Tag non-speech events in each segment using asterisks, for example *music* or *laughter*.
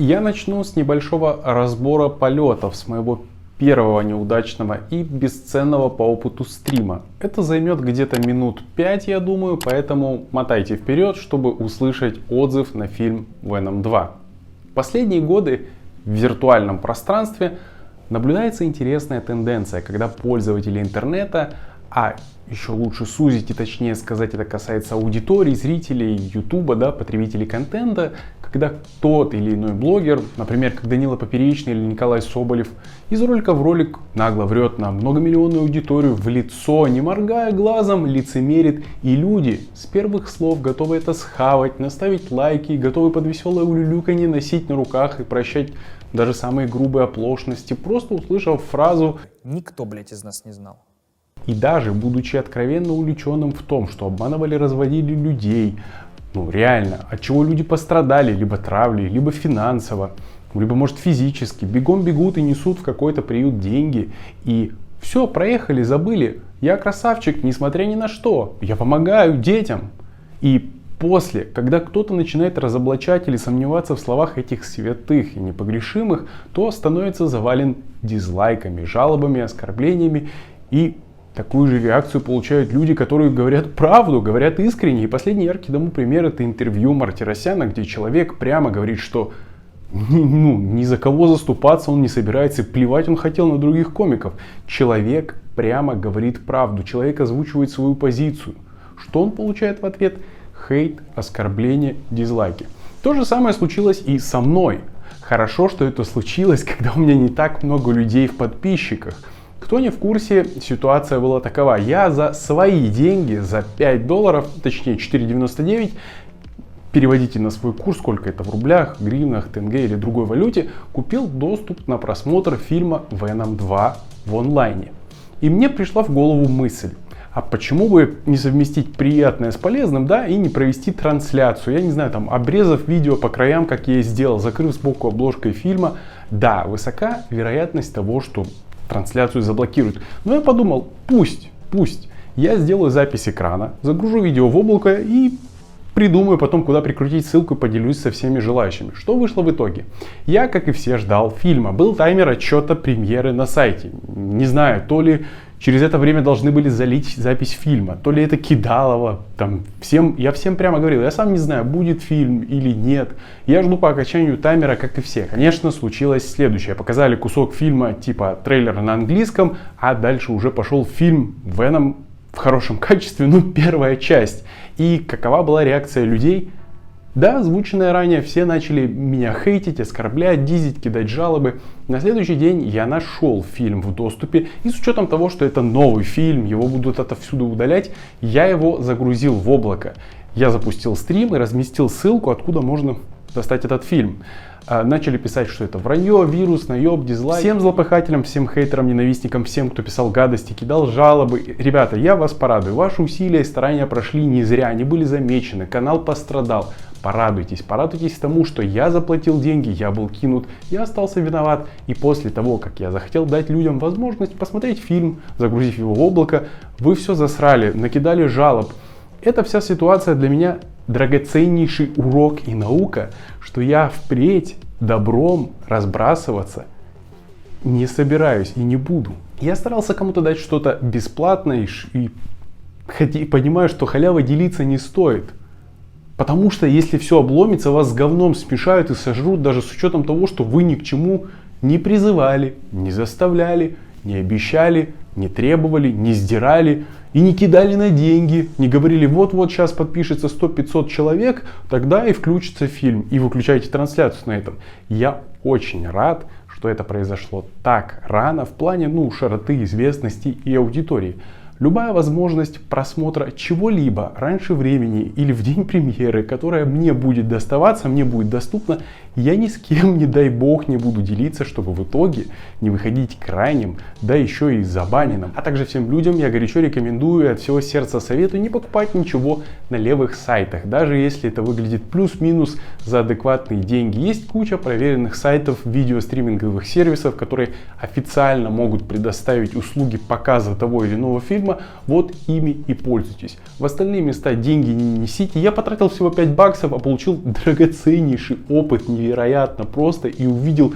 Я начну с небольшого разбора полетов с моего первого неудачного и бесценного по опыту стрима. Это займет где-то минут 5, я думаю, поэтому мотайте вперед, чтобы услышать отзыв на фильм Venom 2. Последние годы в виртуальном пространстве наблюдается интересная тенденция, когда пользователи интернета, а еще лучше сузить и точнее сказать, это касается аудитории, зрителей, ютуба, да, потребителей контента, когда тот или иной блогер, например, как Данила Поперечный или Николай Соболев, из ролика в ролик нагло врет на многомиллионную аудиторию в лицо, не моргая глазом, лицемерит, и люди с первых слов готовы это схавать, наставить лайки, готовы под веселое улюлюканье носить на руках и прощать даже самые грубые оплошности, просто услышав фразу «Никто, блядь, из нас не знал». И даже будучи откровенно увлеченным в том, что обманывали, разводили людей, ну реально, от чего люди пострадали, либо травли, либо финансово, либо может физически, бегом бегут и несут в какой-то приют деньги, и все, проехали, забыли, я красавчик, несмотря ни на что, я помогаю детям. И после, когда кто-то начинает разоблачать или сомневаться в словах этих святых и непогрешимых, то становится завален дизлайками, жалобами, оскорблениями и Такую же реакцию получают люди, которые говорят правду, говорят искренне. И последний яркий тому пример это интервью Мартиросяна, где человек прямо говорит, что ну, ни за кого заступаться он не собирается, плевать он хотел на других комиков. Человек прямо говорит правду, человек озвучивает свою позицию. Что он получает в ответ? Хейт, оскорбление, дизлайки. То же самое случилось и со мной. Хорошо, что это случилось, *laughs* когда у меня не так много людей в подписчиках. Кто не в курсе, ситуация была такова. Я за свои деньги, за 5 долларов, точнее 4,99, переводите на свой курс, сколько это в рублях, гривнах, тенге или другой валюте, купил доступ на просмотр фильма Venom 2 в онлайне. И мне пришла в голову мысль, а почему бы не совместить приятное с полезным, да, и не провести трансляцию, я не знаю, там, обрезав видео по краям, как я и сделал, закрыв сбоку обложкой фильма, да, высока вероятность того, что трансляцию заблокируют. Но я подумал, пусть, пусть. Я сделаю запись экрана, загружу видео в облако и придумаю потом, куда прикрутить ссылку и поделюсь со всеми желающими. Что вышло в итоге? Я, как и все, ждал фильма. Был таймер отчета премьеры на сайте. Не знаю, то ли через это время должны были залить запись фильма, то ли это кидалово, там, всем, я всем прямо говорил, я сам не знаю, будет фильм или нет. Я жду по окончанию таймера, как и все. Конечно, случилось следующее. Показали кусок фильма типа трейлера на английском, а дальше уже пошел фильм Веном в хорошем *laughs* качестве, ну, первая часть. И какова была реакция людей? Да, озвученное ранее, все начали меня хейтить, оскорблять, дизить, кидать жалобы. На следующий день я нашел фильм в доступе, и с учетом того, что это новый фильм, его будут отовсюду удалять, я его загрузил в облако. Я запустил стрим и разместил ссылку, откуда можно достать этот фильм. А, начали писать, что это вранье, вирус, наеб, дизлайк. Всем злопыхателям, всем хейтерам, ненавистникам, всем, кто писал гадости, кидал жалобы. Ребята, я вас порадую. Ваши усилия и старания прошли не зря, они были замечены, канал пострадал. Порадуйтесь, порадуйтесь тому, что я заплатил деньги, я был кинут, я остался виноват. И после того, как я захотел дать людям возможность посмотреть фильм, загрузив его в облако, вы все засрали, накидали жалоб. Эта вся ситуация для меня драгоценнейший урок и наука, что я впредь добром разбрасываться не собираюсь и не буду. Я старался кому-то дать что-то бесплатное и, и понимаю, что халява делиться не стоит. Потому что если все обломится, вас с говном смешают и сожрут, даже с учетом того, что вы ни к чему не призывали, не заставляли, не обещали, не требовали, не сдирали и не кидали на деньги, не говорили, вот-вот сейчас подпишется 100-500 человек, тогда и включится фильм, и выключайте трансляцию на этом. Я очень рад, что это произошло так рано в плане ну, широты, известности и аудитории. Любая возможность просмотра чего-либо раньше времени или в день премьеры, которая мне будет доставаться, мне будет доступна, я ни с кем, не дай бог, не буду делиться, чтобы в итоге не выходить крайним, да еще и забаненным. А также всем людям я горячо рекомендую от всего сердца советую не покупать ничего на левых сайтах, даже если это выглядит плюс-минус за адекватные деньги. Есть куча проверенных сайтов видеостриминговых сервисов, которые официально могут предоставить услуги показа того или иного фильма, фильма, вот ими и пользуйтесь. В остальные места деньги не несите. Я потратил всего 5 баксов, а получил драгоценнейший опыт, невероятно просто, и увидел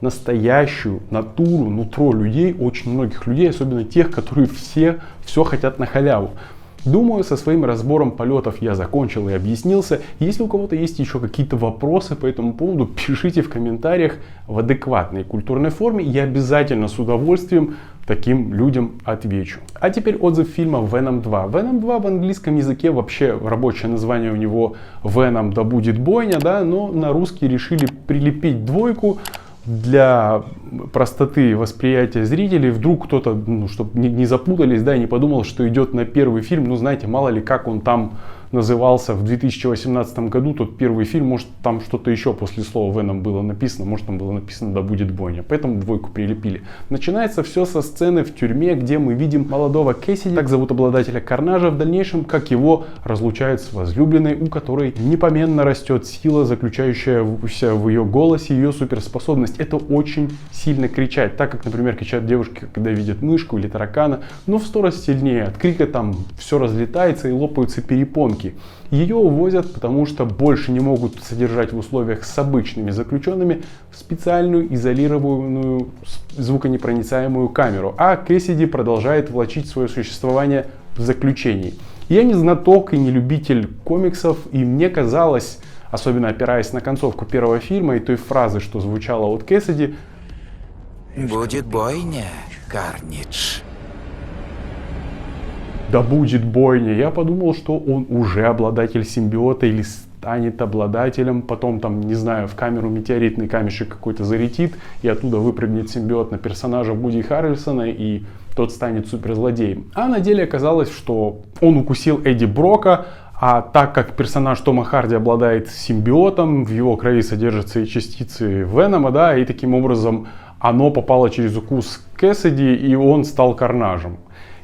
настоящую натуру, нутро людей, очень многих людей, особенно тех, которые все все хотят на халяву. Думаю, со своим разбором полетов я закончил и объяснился. Если у кого-то есть еще какие-то вопросы по этому поводу, *laughs* пишите в комментариях в адекватной культурной форме. Я обязательно с удовольствием таким людям отвечу. А теперь отзыв фильма Venom 2. Venom 2 в английском языке вообще рабочее название у него Venom да будет бойня, да, но на русский решили прилепить двойку, для простоты восприятия зрителей, вдруг кто-то, ну, чтобы не, не запутались, да, и не подумал, что идет на первый фильм, ну, знаете, мало ли как он там назывался в 2018 году, тот первый фильм, может там что-то еще после слова Веном было написано, может там было написано «Да будет бойня», поэтому двойку прилепили. Начинается все со сцены в тюрьме, где мы видим молодого Кэссиди, так зовут обладателя Карнажа, в дальнейшем, как его разлучают с возлюбленной, у которой непоменно растет сила, заключающаяся в ее голосе, ее суперспособность. Это очень сильно кричать, так как, например, кричат девушки, когда видят мышку или таракана, но в сто раз сильнее. От крика там все разлетается и лопаются перепонки ссылки. Ее увозят, потому что больше не могут содержать в условиях с обычными заключенными в специальную изолированную звуконепроницаемую камеру. А Кэссиди продолжает влачить свое существование в заключении. Я не знаток и не любитель комиксов, и мне казалось, особенно опираясь на концовку первого фильма и той фразы, что звучала от Кэссиди, «Будет бойня, Карнидж» да будет бойня. Я подумал, что он уже обладатель симбиота или станет обладателем, потом там, не знаю, в камеру метеоритный камешек какой-то залетит, и оттуда выпрыгнет симбиот на персонажа Буди Харрельсона, и тот станет суперзлодеем. А на деле оказалось, что он укусил Эдди Брока, а так как персонаж Тома Харди обладает симбиотом, в его крови содержатся и частицы Венома, да, и таким образом оно попало через укус Кэссиди, и он стал карнажем.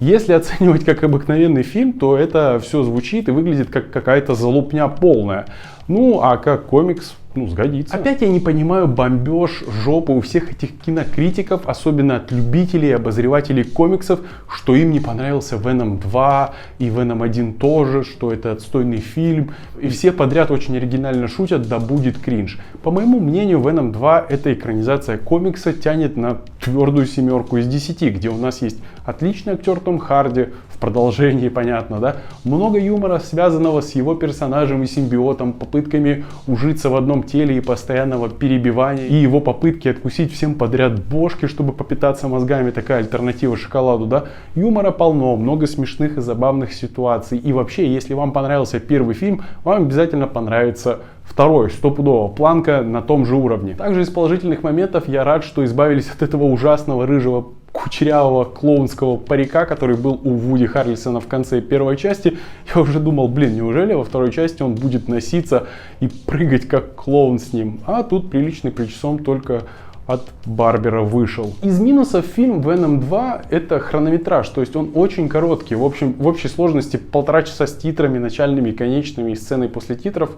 Если *laughs* оценивать как обыкновенный фильм, то это все звучит и выглядит как какая-то залупня полная. Ну, а как комикс, ну, сгодится. Опять я не понимаю бомбеж жопы у всех этих кинокритиков, особенно от любителей и обозревателей комиксов, что им не понравился Venom 2 и Venom 1 тоже, что это отстойный фильм. И все подряд очень оригинально шутят, да будет кринж. По моему мнению, Venom 2 эта экранизация комикса тянет на твердую семерку из 10, где у нас есть отличный актер Том Харди, в продолжении понятно, да, много юмора, связанного с его персонажем и симбиотом, попытками ужиться в одном теле и постоянного перебивания, и его попытки откусить всем подряд бошки, чтобы попитаться мозгами, такая альтернатива шоколаду, да. Юмора полно, много смешных и забавных ситуаций. И вообще, если вам понравился первый фильм, вам обязательно понравится второй, стопудово, планка на том же уровне. Также из положительных моментов я рад, что избавились от этого ужасного рыжего кучерявого клоунского парика, который был у Вуди Харрельсона в конце первой части, я уже думал, блин, неужели во второй части он будет носиться и прыгать как клоун с ним? А тут приличный причесон только от Барбера вышел. Из минусов фильм Venom 2 это хронометраж, то есть он очень короткий. В общем, в общей сложности полтора часа с титрами, начальными и конечными, и сценой после титров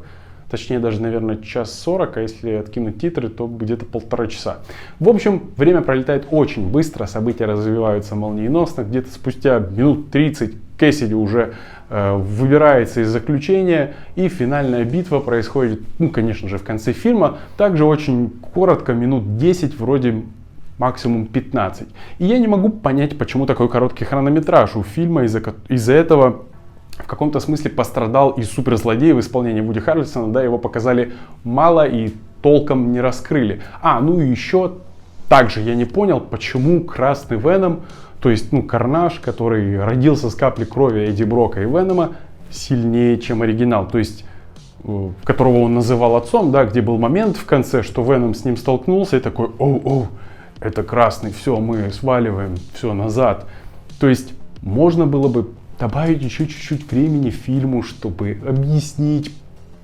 точнее даже, наверное, час сорок, а если откинуть титры, то где-то полтора часа. В общем, время пролетает очень быстро, события развиваются молниеносно, где-то спустя минут 30 Кэссиди уже э, выбирается из заключения, и финальная битва происходит, ну, конечно же, в конце фильма, также очень коротко, минут 10, вроде максимум 15. И я не могу понять, почему такой короткий хронометраж у фильма, из-за из этого в каком-то смысле пострадал и суперзлодей в исполнении Вуди Харрельсона, да, его показали мало и толком не раскрыли. А, ну и еще также я не понял, почему Красный Веном, то есть, ну, Карнаж, который родился с капли крови Эдди Брока и Венома, сильнее, чем оригинал. То есть, э, которого он называл отцом, да, где был момент в конце, что Веном с ним столкнулся и такой, оу, оу, это красный, все, мы сваливаем, все, назад. То есть, можно было бы добавить еще чуть-чуть времени фильму, чтобы объяснить,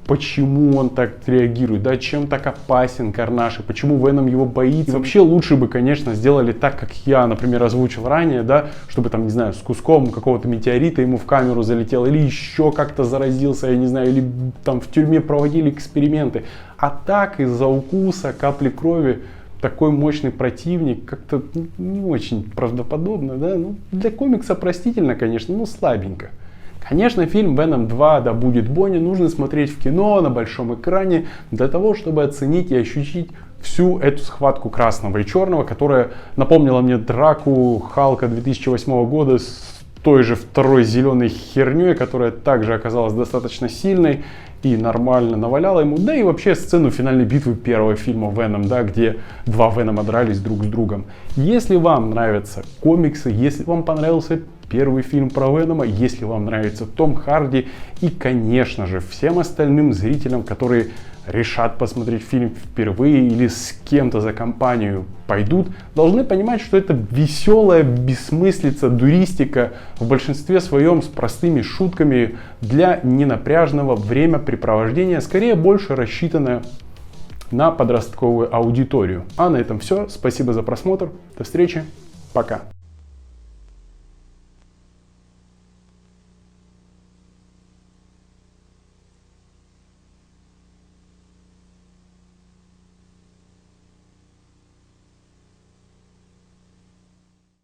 почему он так реагирует, да, чем так опасен Карнаш, и почему Веном его боится. И вообще лучше бы, конечно, сделали так, как я, например, озвучил ранее, да, чтобы там, не знаю, с куском какого-то метеорита ему в камеру залетел, или еще как-то заразился, я не знаю, или там в тюрьме проводили эксперименты. А так из-за укуса, капли крови, такой мощный противник, как-то ну, не очень правдоподобно, да, ну, для комикса простительно, конечно, но слабенько. Конечно, фильм «Веном 2. Да будет Бонни» нужно смотреть в кино на большом экране для того, чтобы оценить и ощутить всю эту схватку красного и черного, которая напомнила мне драку Халка 2008 года с той же второй зеленой херней, которая также оказалась достаточно сильной и нормально наваляла ему. Да и вообще сцену финальной битвы первого фильма Веном, да, где два Венома дрались друг с другом. Если вам нравятся комиксы, если вам понравился первый фильм про Венома, если вам нравится Том Харди и, конечно же, всем остальным зрителям, которые решат посмотреть фильм впервые или с кем-то за компанию пойдут, должны понимать, что это веселая бессмыслица, дуристика в большинстве своем с простыми шутками для ненапряжного времяпрепровождения, скорее больше рассчитанная на подростковую аудиторию. А на этом все. Спасибо за просмотр. До встречи. Пока.